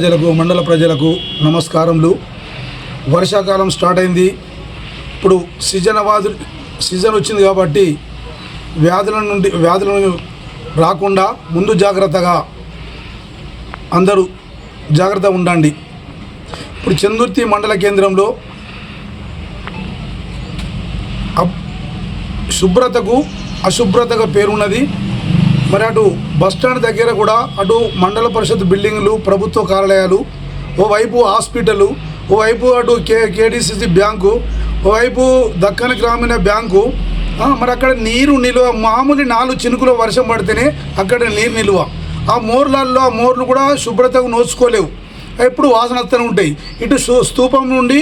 ప్రజలకు మండల ప్రజలకు నమస్కారములు. వర్షాకాలం స్టార్ట్ అయింది. ఇప్పుడు సీజన్ వాదు సీజన్ వచ్చింది కాబట్టి వ్యాధుల నుండి వ్యాధులను రాకుండా ముందు జాగ్రత్తగా అందరూ జాగ్రత్త ఉండండి. ఇప్పుడు చందుర్తి మండల కేంద్రంలో అబ్- శుభ్రతకు అశుభ్రతగా పేరున్నది మరి అటు బస్టాండ్ దగ్గర కూడా అటు మండల పరిషత్ బిల్డింగ్లు ప్రభుత్వ కార్యాలయాలు ఓవైపు హాస్పిటల్ ఓవైపు అటు కే కేడీసీసీ బ్యాంకు ఓవైపు దక్కన గ్రామీణ బ్యాంకు మరి అక్కడ నీరు నిల్వ మామూలు నాలుగు చినుకులు వర్షం పడితేనే అక్కడ నీరు నిల్వ. ఆ మోర్లల్లో ఆ మోర్లు కూడా శుభ్రతకు నోచుకోలేవు. ఎప్పుడు వాసన వస్తూనే ఉంటాయి. ఇటు స్తూపం నుండి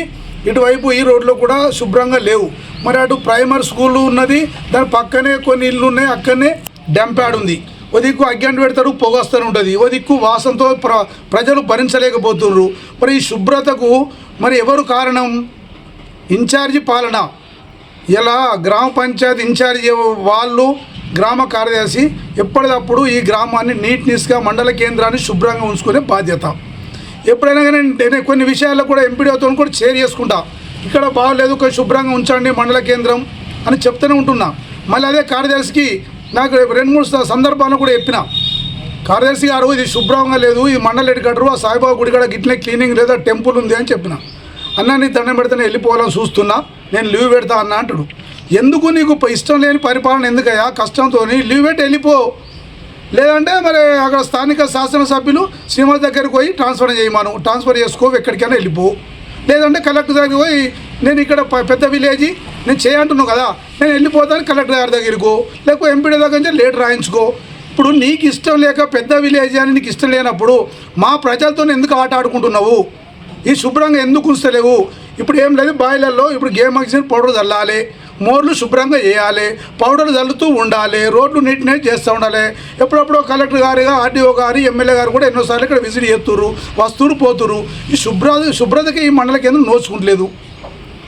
ఇటువైపు ఈ రోడ్లో కూడా శుభ్రంగా లేవు. మరి అటు ప్రైమరీ స్కూల్ ఉన్నది దాని పక్కనే కొన్ని ఇల్లు ఉన్నాయి అక్కడనే డంప్యాడ్ ఉంది ఓ దిక్కు అగ్గంటి పెడతారు పొగ వస్తూనే ఉంటుంది. ఓ దిక్కు వాసనతో ప్ర ప్రజలు భరించలేకపోతున్నారు. మరి ఈ శుభ్రతకు మరి ఎవరు కారణం? ఇన్ఛార్జి పాలన. ఇలా గ్రామ పంచాయతీ ఇన్ఛార్జి వాళ్ళు గ్రామ కార్యదర్శి ఎప్పటికప్పుడు ఈ గ్రామాన్ని నీట్నెస్గా మండల కేంద్రాన్ని శుభ్రంగా ఉంచుకునే బాధ్యత. ఎప్పుడైనా కానీ నేను కొన్ని విషయాల్లో కూడా ఎంపీడీతో కూడా షేర్ చేసుకుంటా. ఇక్కడ బాగోలేదు కొంచెం శుభ్రంగా ఉంచండి మండల కేంద్రం అని చెప్తూనే ఉంటున్నా. మళ్ళీ అదే కార్యదర్శికి నాకు రెండు మూడు సందర్భాలు కూడా చెప్పిన. కార్యదర్శి గారు ఇది శుభ్రంగా లేదు ఈ మండలి ఎడ్గడరు ఆ సాయిబాబా గుడి కాడ గిట్లే క్లీనింగ్ లేదా టెంపుల్ ఉంది అని చెప్పిన. అన్న నీ దండం పెడితేనే వెళ్ళిపోవాలని చూస్తున్నా నేను లీవ్ పెడతా అన్న అంటాడు. ఎందుకు నీకు ఇష్టం లేని పరిపాలన ఎందుకయ్యా? కష్టంతో లీవ్ పెట్టి వెళ్ళిపో. లేదంటే మరి అక్కడ స్థానిక శాసనసభ్యులు శ్రీమతి దగ్గరికి పోయి ట్రాన్స్ఫర్ చేయమను. ట్రాన్స్ఫర్ చేసుకో ఎక్కడికైనా వెళ్ళిపో. లేదంటే కలెక్టర్ దగ్గరికి పోయి నేను ఇక్కడ ప- పెద్ద విలేజ్ నేను చేయంటున్నావు కదా. నేను వెళ్ళిపోతాను కలెక్టర్ గారి దగ్గరకు. లేకపోతే ఎంపీడీ దగ్గర నుంచి లేట్ రాయించుకో. ఇప్పుడు నీకు ఇష్టం లేక పెద్ద విలేజ్ అని నీకు ఇష్టం లేనప్పుడు మా ప్రజలతో ఎందుకు ఆట ఆడుకుంటున్నావు? ఈ శుభ్రంగా ఎందుకు ఉంచలేవు? ఇప్పుడు ఏం లేదు బాయిలర్లో ఇప్పుడు గేమ్ ఆక్సిజన్ పౌడర్ చల్లాలి మోర్లు శుభ్రంగా చేయాలి పౌడర్ చల్లుతూ ఉండాలి రోడ్లు నీట్నెస్ చేస్తూ ఉండాలి. ఎప్పుడప్పుడు కలెక్టర్ గారిగా ఆర్డీఓ గారు ఎమ్మెల్యే గారు కూడా ఎన్నోసార్లు ఇక్కడ విజిట్ చేస్తున్నారు వస్తువులు పోతురు ఈ శుభ్ర శుభ్రతకి ఈ మండల కేంద్రం నోచుకుంటలేదు?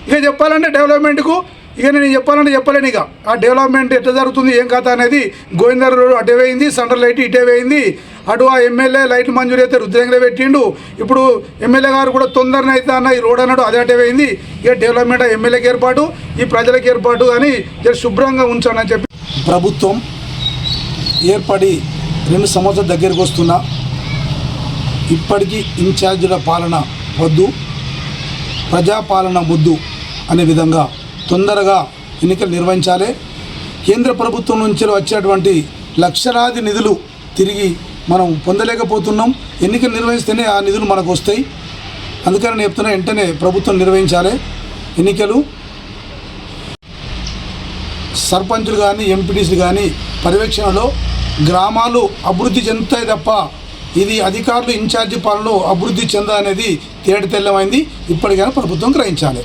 ఇక చెప్పాలంటే డెవలప్మెంట్కు ఇక నేను చెప్పాలంటే చెప్పలేను ఇక. ఆ డెవలప్మెంట్ ఎట్లా జరుగుతుంది ఏం కథ అనేది గోవిందర్ రోడ్ అటే వేయింది సెంటర్ లైట్ ఇటే వేయింది అటు ఆ ఎమ్మెల్యే లైట్ మంజూరు అయితే రుద్రంగా పెట్టిండు. ఇప్పుడు ఎమ్మెల్యే గారు కూడా తొందరనే అయితే అన్న ఈ రోడ్ అన్నాడు అదే అటే వేయింది ఇక డెవలప్మెంట్ ఆ ఎమ్మెల్యేకి ఏర్పాటు ఈ ప్రజలకు ఏర్పాటు అని శుభ్రంగా శుభ్రంగా ఉంచానని చెప్పి. ప్రభుత్వం ఏర్పడి రెండు సంవత్సరాల దగ్గరికి వస్తున్నా. ఇప్పటికీ ఇన్ఛార్జీల పాలన వద్దు. ప్రజాపాలన ముద్దు అనే విధంగా తొందరగా ఎన్నికలు నిర్వహించాలి. కేంద్ర ప్రభుత్వం నుంచి వచ్చేటువంటి లక్షలాది నిధులు తిరిగి మనం పొందలేకపోతున్నాం. ఎన్నికలు నిర్వహిస్తేనే ఆ నిధులు మనకు వస్తాయి. అందుకని నేను చెప్తున్నా వెంటనే ప్రభుత్వం నిర్వహించాలి. ఎన్నికలు సర్పంచులు కానీ ఎంపీటీసీలు కానీ పర్యవేక్షణలో గ్రామాలు అభివృద్ధి చెందుతాయి తప్ప ఇది అధికారులు ఇన్ఛార్జి పాలనలో అభివృద్ధి చెందనేది తేట తెల్లమైంది ఇప్పటికైనా ప్రభుత్వం గ్రహించాలి.